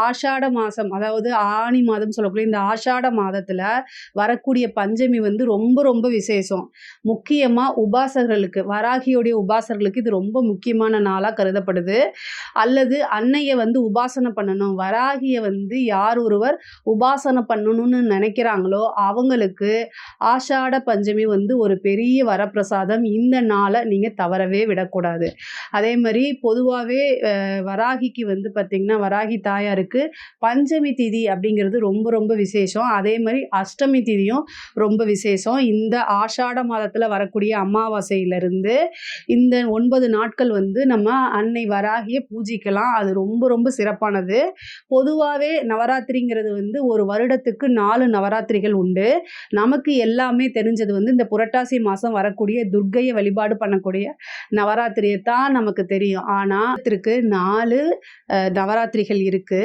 ஆஷாட மாதம் அதாவது ஆனி மாதம் சொல்லக்கூடிய இந்த ஆஷாட மாதத்தில் வரக்கூடிய பஞ்சமி வந்து ரொம்ப ரொம்ப விசேஷம். முக்கியமாக உபாசகர்களுக்கு வராகியோடைய உபாசகர்களுக்கு இது ரொம்ப முக்கியமான நாளாக கருதப்படுது. அல்லது அன்னையை வந்து உபாசனை பண்ணணும். வராகியை வந்து யார் ஒருவர் உபாசனை பண்ணணும்னு நினைக்கிறாங்களோ அவங்களுக்கு ஆஷாட பஞ்சமி வந்து ஒரு பெரிய வரப்பிரசாதம். இந்த நாளை நீங்கள் தவறவே விடக்கூடாது. அதே மாதிரி பொதுவாகவே வராகிக்கு வந்து பார்த்திங்கன்னா வராகி தாயாருக்கு பஞ்சமி திதி அப்படிங்கிறது ரொம்ப ரொம்ப விசேஷம். அதே மாதிரி அஷ்டமி திதியும் ரொம்ப விசேஷம். இந்த ஆஷாட மாதத்தில் வரக்கூடிய அமாவாசையிலிருந்து இந்த ஒன்பது நாட்கள் வந்து நம்ம அன்னை வராகிய பூஜிக்கலாம். அது ரொம்ப ரொம்ப சிறப்பானது. பொதுவாகவே நவராத்திரிங்கிறது வந்து ஒரு வருடத்துக்கு நாலு நவராத்திரிகள் உண்டு. நமக்கு எல்லாமே தெரிஞ்சது வந்து இந்த புரட்டாசி மாதம் வரக்கூடிய துர்க்கையை வழிபாடு பண்ணக்கூடிய நவராத்திரியை தான் நமக்கு தெரியும். ஆனால் நாலு நவராத்திரிகள் இருக்குது